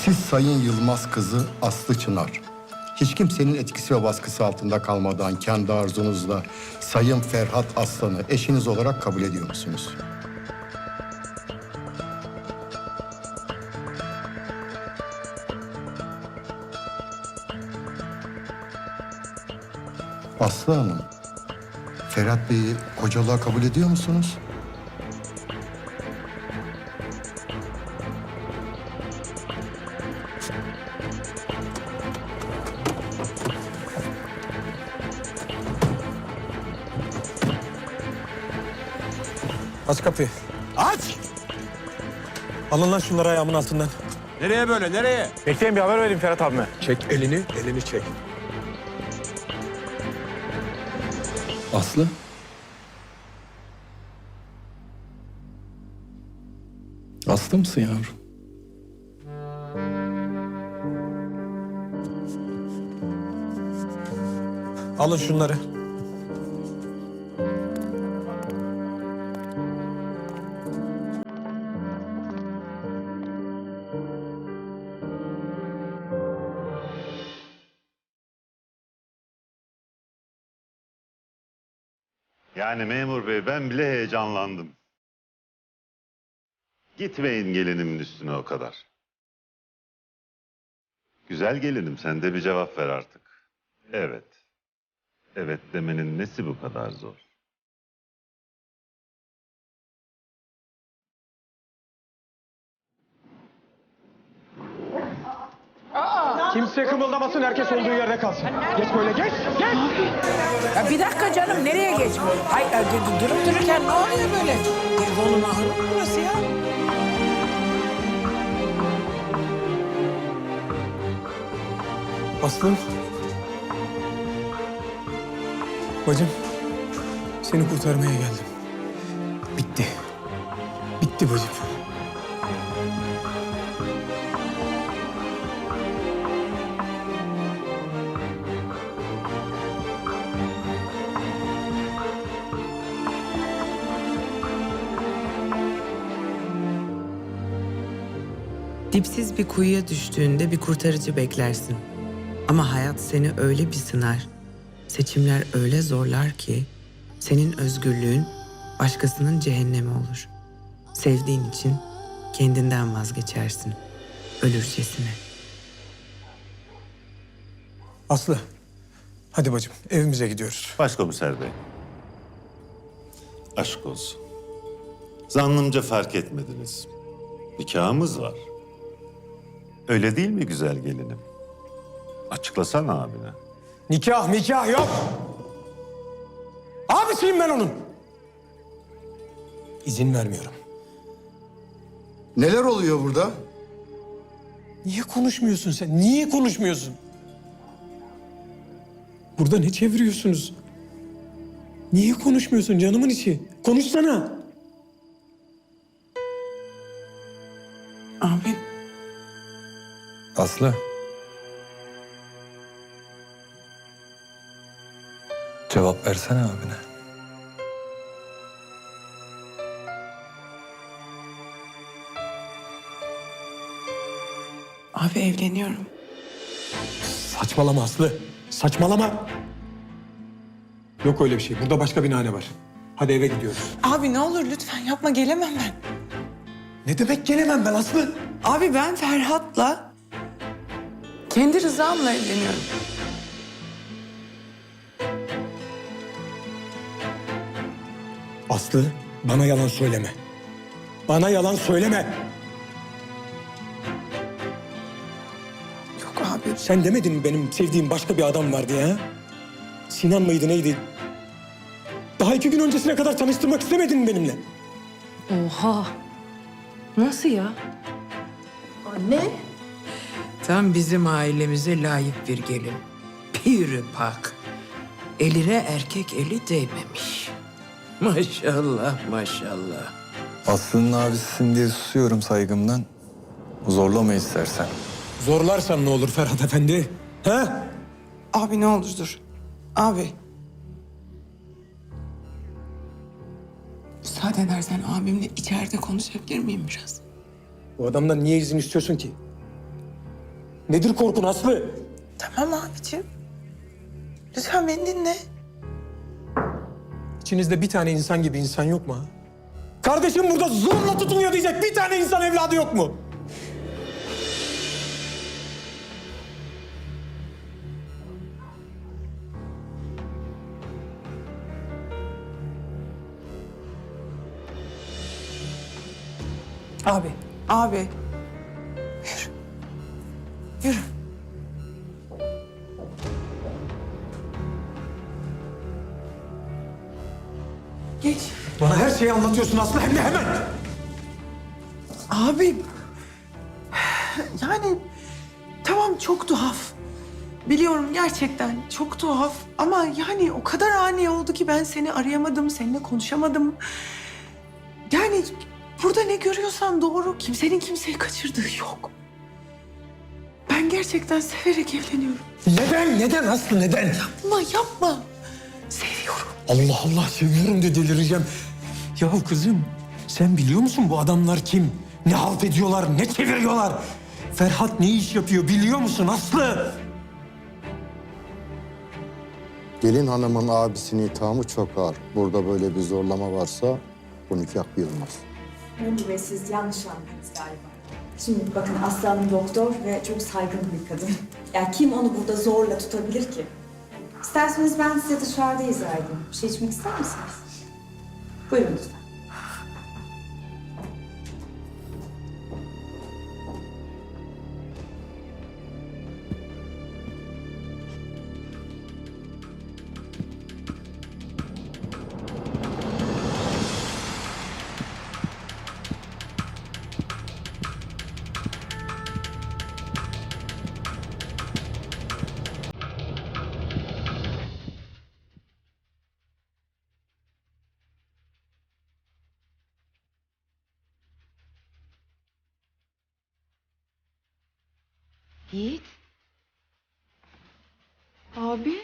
Siz Sayın Yılmaz kızı Aslı Çınar. Hiç kimsenin etkisi ve baskısı altında kalmadan kendi arzunuzla Sayın Ferhat Aslan'ı eşiniz olarak kabul ediyor musunuz? Aslı Hanım, Ferhat Bey'i kocalığa kabul ediyor musunuz? Aç kapıyı. Aç! Alın lan şunları ayağımın altından. Nereye böyle, nereye? Bekleyin bir haber vereyim Ferhat abime. Çek elini, elini çek. Aslı? Aslı mısın yavrum? Alın şunları. Yani memur bey ben bile heyecanlandım. Gitmeyin gelinimin üstüne o kadar. Güzel gelinim sen de bir cevap ver artık. Evet. Evet demenin nesi bu kadar zor? Kimse kımıldamasın, herkes olduğu yerde kalsın. Geç böyle, geç, geç. Ya bir dakika canım nereye geç? Hay e, du- du- durup dururken ne oluyor böyle? Devonu mahrum burası ya. Aslım. Bacım, seni kurtarmaya geldim. Bitti. Bitti bacım. Dipsiz bir kuyuya düştüğünde bir kurtarıcı beklersin. Ama hayat seni öyle bir sınar, seçimler öyle zorlar ki senin özgürlüğün başkasının cehennemi olur. Sevdiğin için kendinden vazgeçersin. Ölürcesine. Aslı, hadi bacım evimize gidiyoruz. Başkomiser bey. Aşk olsun. Zannımca fark etmediniz. Nikahımız var. Öyle değil mi güzel gelinim? Açıklasana abine. Nikah, nikah yok. Abisiyim ben onun. İzin vermiyorum. Neler oluyor burada? Niye konuşmuyorsun sen? Niye konuşmuyorsun? Burada ne çeviriyorsunuz? Niye konuşmuyorsun canımın içi? Konuşsana. Aslı. Cevap versene abine. abi evleniyorum. Saçmalama Aslı. Saçmalama. Yok öyle bir şey. Burada başka bir nane var. Hadi eve gidiyoruz. Abi ne olur lütfen yapma gelemem ben. Ne demek gelemem ben Aslı? Abi ben Ferhat'la kendi rızamla evleniyorum. Aslı bana yalan söyleme. Bana yalan söyleme. Yok abi. Sen demedin mi benim sevdiğim başka bir adam var diye ha? Sinan mıydı neydi? Daha iki gün öncesine kadar tanıştırmak istemedin mi benimle? Oha. Nasıl ya? Tam bizim ailemize layık bir gelin. Piri pak. Eline erkek eli değmemiş. Maşallah maşallah. Aslı'nın abisisin diye susuyorum saygımdan. Zorlama istersen. Zorlarsan ne olur Ferhat Efendi? Ha? Abi ne olur dur. Abi. Müsaade edersen abimle içeride konuşabilir miyim biraz? Bu adamdan niye izin istiyorsun ki? Nedir korkun Aslı? Tamam abicim. Lütfen beni dinle. İçinizde bir tane insan gibi insan yok mu? ha? Kardeşim burada zorla tutuluyor diyecek bir tane insan evladı yok mu? Abi. Abi. Yürü. Geç. Bana her şeyi anlatıyorsun Aslı hem de hemen. Abi. Yani tamam çok tuhaf. Biliyorum gerçekten çok tuhaf ama yani o kadar ani oldu ki ben seni arayamadım, seninle konuşamadım. Yani burada ne görüyorsan doğru. Kimsenin kimseyi kaçırdığı yok. Gerçekten severek evleniyorum. Neden? Neden Aslı neden? Yapma yapma. Seviyorum. Allah Allah seviyorum de delireceğim. Yahu kızım sen biliyor musun bu adamlar kim? Ne halt ediyorlar, ne çeviriyorlar? Ferhat ne iş yapıyor biliyor musun Aslı? Gelin hanımın abisinin ithamı çok ağır. Burada böyle bir zorlama varsa bu nikah yılmaz. Bey siz yanlış anladınız galiba. Şimdi bakın Aslı Hanım doktor ve çok saygın bir kadın. Yani kim onu burada zorla tutabilir ki? İsterseniz ben size dışarıda izah edeyim. Bir şey içmek ister misiniz? Buyurun lütfen. Yiğit. Abi.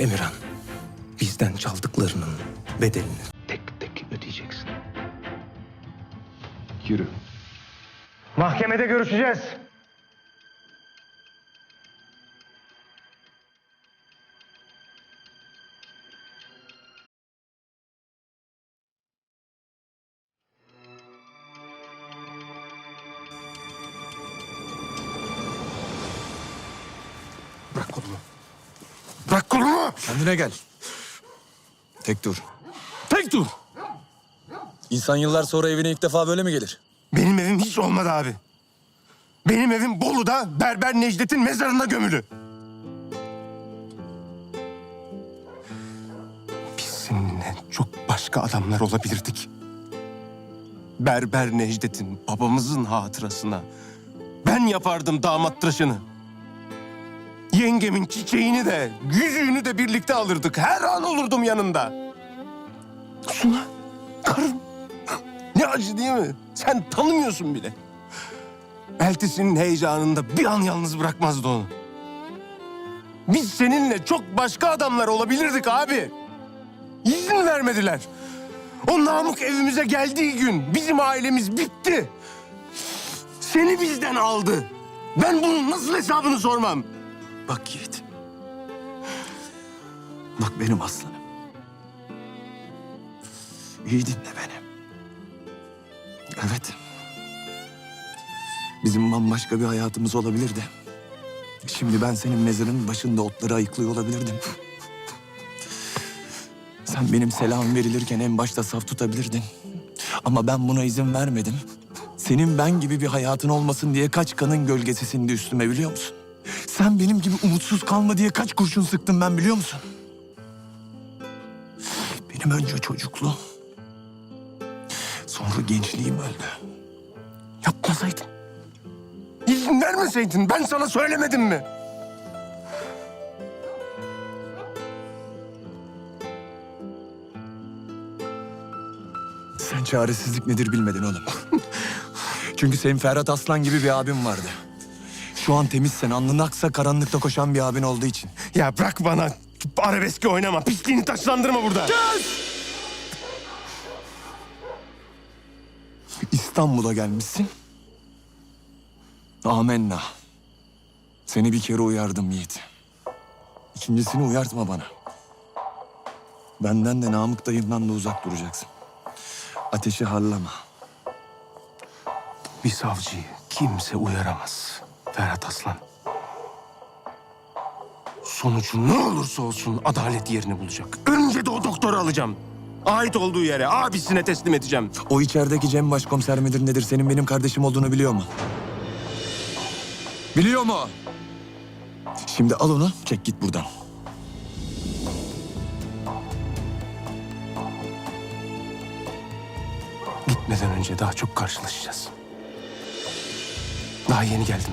Emirhan. Bizden çaldıklarının bedelini tek tek ödeyeceksin. Yürü. Mahkemede görüşeceğiz. Kendine gel. Tek dur. Tek dur. İnsan yıllar sonra evine ilk defa böyle mi gelir? Benim evim hiç olmadı abi. Benim evim Bolu'da Berber Necdet'in mezarında gömülü. Biz seninle çok başka adamlar olabilirdik. Berber Necdet'in babamızın hatırasına ben yapardım damat tıraşını. Yengemin çiçeğini de, yüzüğünü de birlikte alırdık. Her an olurdum yanında. Suna, karım. Ne acı değil mi? Sen tanımıyorsun bile. Eltisinin heyecanında bir an yalnız bırakmazdı onu. Biz seninle çok başka adamlar olabilirdik abi. İzin vermediler. O Namık evimize geldiği gün bizim ailemiz bitti. Seni bizden aldı. Ben bunun nasıl hesabını sormam? Bak Yiğit. Bak benim aslanım. İyi dinle beni. Evet. Bizim bambaşka bir hayatımız olabilirdi. Şimdi ben senin mezarın başında otları ayıklıyor olabilirdim. Sen benim selam verilirken en başta saf tutabilirdin. Ama ben buna izin vermedim. Senin ben gibi bir hayatın olmasın diye kaç kanın gölgesi sindi üstüme biliyor musun? Sen benim gibi umutsuz kalma diye kaç kurşun sıktım ben biliyor musun? Benim önce çocukluğum, sonra gençliğim öldü. Yapmasaydın. İzin vermeseydin ben sana söylemedim mi? Sen çaresizlik nedir bilmedin oğlum. Çünkü senin Ferhat Aslan gibi bir abim vardı. Şu an temizsen, alnın aksa karanlıkta koşan bir abin olduğu için. Ya bırak bana arabeski oynama. Pisliğini taşlandırma burada. İstanbul'a gelmişsin. Amenna. Seni bir kere uyardım Yiğit. İkincisini uyartma bana. Benden de Namık dayından da uzak duracaksın. Ateşi harlama. Bir savcıyı kimse uyaramaz. Ferhat Aslan. Sonucu ne olursa olsun adalet yerini bulacak. Önce de o doktoru alacağım. Ait olduğu yere abisine teslim edeceğim. O içerideki Cem başkomiser midir nedir senin benim kardeşim olduğunu biliyor mu? Biliyor mu? Şimdi al onu çek git buradan. Gitmeden önce daha çok karşılaşacağız. Daha yeni geldim.